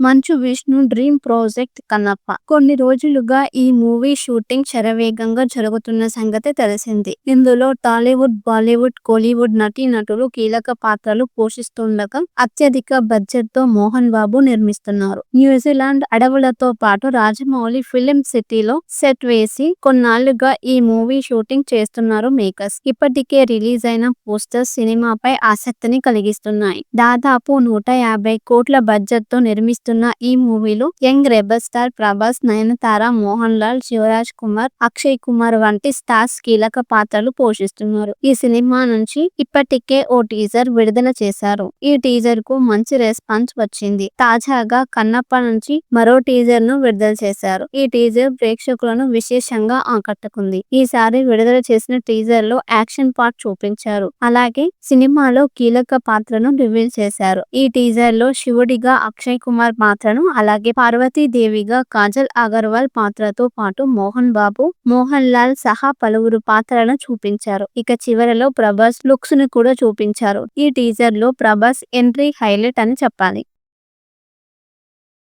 Manchu Vishnu dream project Kannappa. కొన్ని రోజులుగా ఈ మూవీ షూటింగ్ శరవేగంగా జరుగుతున్న సంగతి తెలిసింది. ఇందులో టాలీవుడ్ బాలీవుడ్ కోలీవుడ్ నటీ నటులు కీలక పాత్రలు పోషిస్తుండగా అత్యధిక బడ్జెట్తో మోహన్ బాబు నిర్మిస్తున్నారు. న్యూజిలాండ్ అడవులతో పాటు రాజమౌళి ఫిలిం సిటీలో సెట్ వేసి కొన్నాళ్ళుగా ఈ మూవీ షూటింగ్ చేస్తున్నారు మేకర్స్. ఇప్పటికే రిలీజ్ అయిన పోస్టర్స్ సినిమాపై ఆసక్తిని కలిగిస్తున్నాయి. దాదాపు నూట యాభై కోట్ల బడ్జెట్తో నిర్మిస్తున్న ఈ మూవీలో young rebel star Prabhas Nayanthara Mohanlal Shivaraj Kumar Akshay Kumar వంటి స్టార్స్ కీలక పాత్రలు పోషిస్తున్నారు. ఈ సినిమా నుంచి ఇప్పటికే ఓ టీజర్ విడుదల చేశారు. ఈ టీజర్కు మంచి రెస్పాన్స్ వచ్చింది. తాజాగా కన్నప్ప నుంచి మరో టీజర్ను విడుదల చేశారు. ఈ టీజర్ ప్రేక్షకులను విశేషంగా ఆకట్టుకుంది. ఈసారి విడుదల చేసిన టీజర్లో యాక్షన్ పార్ట్ చూపించారు. అలాగే సినిమాలో కీలక పాత్రను రివీల్ చేశారు. ఈ టీజర్లో శివుడిగా అక్షయ్ కుమార్ పాత్రను అలాగే పార్వతీదేవిగా కాజల్ అగర్వాల్ పాత్రతో పాటు మోహన్ బాబు మోహన్ లాల్ సహా పలువురు పాత్రలను చూపించారు. ఇక చివరలో ప్రభాస్ లుక్స్ను కూడా చూపించారు. ఈ టీజర్లో ప్రభాస్ ఎంట్రీ హైలైట్ అని చెప్పాలి.